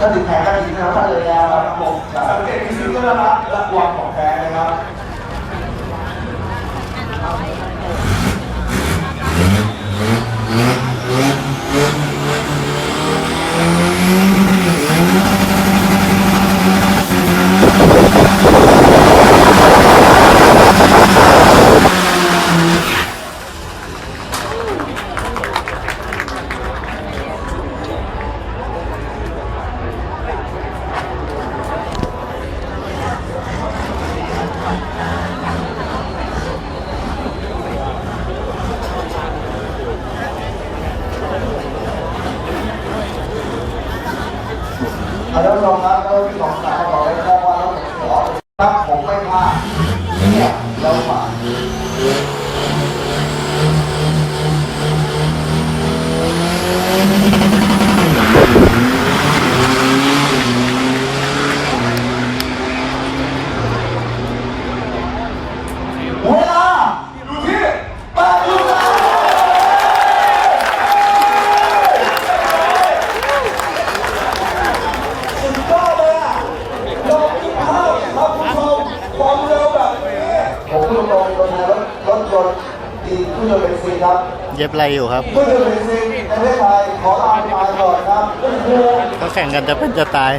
ถ้าถึงแผงก็ดีนะครับถ้าเลยแล้วครับผมสังเกตที่ซิงเกิลนะครับและความของแท้นะครับ เอาละน้องครับท่าที่ของสาวบอกเลยครับว่าเราขอครับผมไม่พลาดเนี่ยเราฝากเวลาอยู่ที่แปดนาฬิกา สุดยอดเลยอะลองคิดภาพครับคุณผู้ชม ความเร็วแบบนี้ผมพูดตรงๆตัวแทนรถรถยนต์ดีเครื่องยนต์เบนซินครับเย็บอะไรอยู่ครับเครื่องยนต์เบนซินในประเทศไทยขอลาไปก่อนครับโอ้โหเขาแข่งกันจะเป็นจะตาย